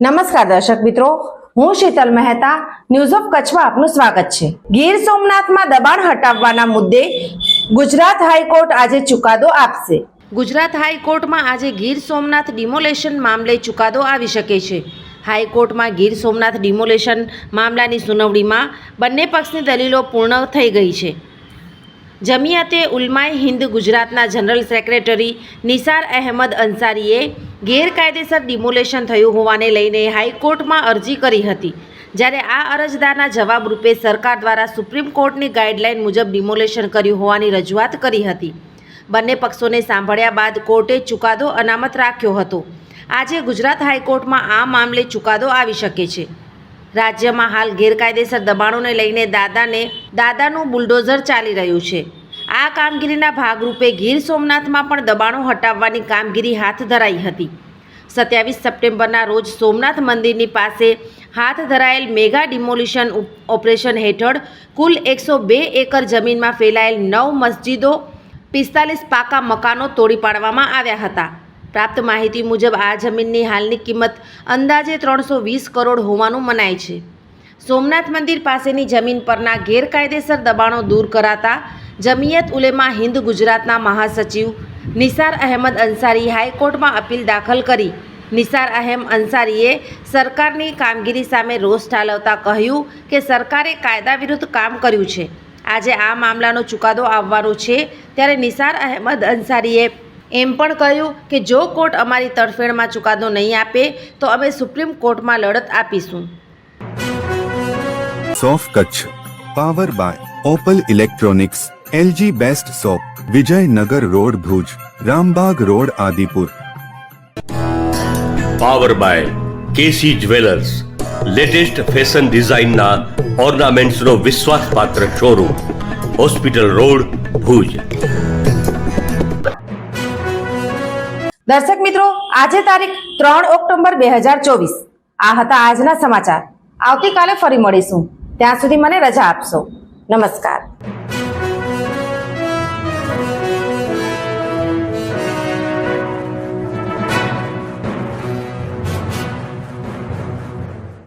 નમસ્કાર દર્શક મિત્રો, હું શીતલ મહેતા ન્યૂઝ ઓફ કચ્છમાં આપનું સ્વાગત છે. ગીર સોમનાથમાં દબાણ હટાવવાના મુદ્દે ગુજરાત હાઈકોર્ટ આજે ચુકાદો આપશે. ગુજરાત હાઈકોર્ટમાં આજે ગીર સોમનાથ ડિમોલેશન મામલે ચુકાદો આવી શકે છે. હાઈકોર્ટમાં ગીર સોમનાથ ડિમોલેશન મામલાની સુનાવણીમાં બંને પક્ષની દલીલો પૂર્ણ થઈ ગઈ છે. જમિયતે ઉલમાએ હિન્દ ગુજરાતના જનરલ સેક્રેટરી નિસાર અહેમદ અંસારીએ ગેરકાયદેસર ડિમોલેશન થયું હોવાને લઈને હાઈકોર્ટમાં અરજી કરી હતી. જ્યારે આ અરજદારના જવાબ રૂપે સરકાર દ્વારા સુપ્રીમ કોર્ટની ગાઈડલાઇન મુજબ ડિમોલેશન કર્યું હોવાની રજૂઆત કરી હતી. બંને પક્ષોને સાંભળ્યા બાદ કોર્ટે ચુકાદો અનામત રાખ્યો હતો. આજે ગુજરાત હાઈકોર્ટમાં આ મામલે ચુકાદો આવી શકે છે. રાજ્યમાં હાલ ગેરકાયદેસર દબાણોને લઈને દાદાને દાદાનું બુલડોઝર ચાલી રહ્યું છે. આ કામગીરીના ભાગરૂપે ગીર સોમનાથમાં પણ દબાણો હટાવવાની કામગીરી હાથ ધરાઈ હતી. સત્યાવીસ સપ્ટેમ્બરના રોજ સોમનાથ મંદિરની પાસે હાથ ધરાયેલ મેગા ડિમોલિશન ઓપરેશન હેઠળ કુલ એકસો બે એકર જમીનમાં ફેલાયેલ નવ મસ્જિદો, પિસ્તાલીસ પાકા મકાનો તોડી પાડવામાં આવ્યા હતા. પ્રાપ્ત માહિતી મુજબ આ જમીનની હાલની કિંમત અંદાજે ત્રણસો વીસ કરોડ હોવાનું મનાય છે. સોમનાથ મંદિર પાસેની જમીન પરના ગેરકાયદેસર દબાણો દૂર કરાતા જમિયત ઉલેમા હિન્દ ગુજરાતના મહાસચિવ નિસાર અહેમદ અંસારી હાઈકોર્ટમાં અપીલ દાખલ કરી. નિસાર અહેમ અંસારીએ સરકારની કામગીરી સામે રોષ ઠાલવતા કહ્યું કે સરકારે કાયદા વિરુદ્ધ કામ કર્યું છે. આજે આ મામલાનો ચુકાદો આવવાનો છે, ત્યારે નિસાર અહેમદ અંસારીએ એમ પણ કહ્યું કે જો કોર્ટ અમારી તરફેણમાં ચુકાદો નહીં આપે તો અમે સુપ્રીમ કોર્ટમાં લડત આપીશું. સોફ Kutch power by Opal electronics LG best shop Vijaynagar road Bhuj Rambagh road Adipur. Power by K C jewellers latest fashion ડિઝાઇનના ઓર્નામેન્ટ્સનો વિશ્વાસપાત્ર શોરૂમ હોસ્પિટલ રોડ ભુજ. દર્શક મિત્રો, આજે તારીખ ત્રણ ઓક્ટોબર બે હજાર ચોવીસ. આ હતા આજના સમાચાર. આવતીકાલે ફરી મળીશું. ત્યાં સુધી મને રજા આપશો. નમસ્કાર.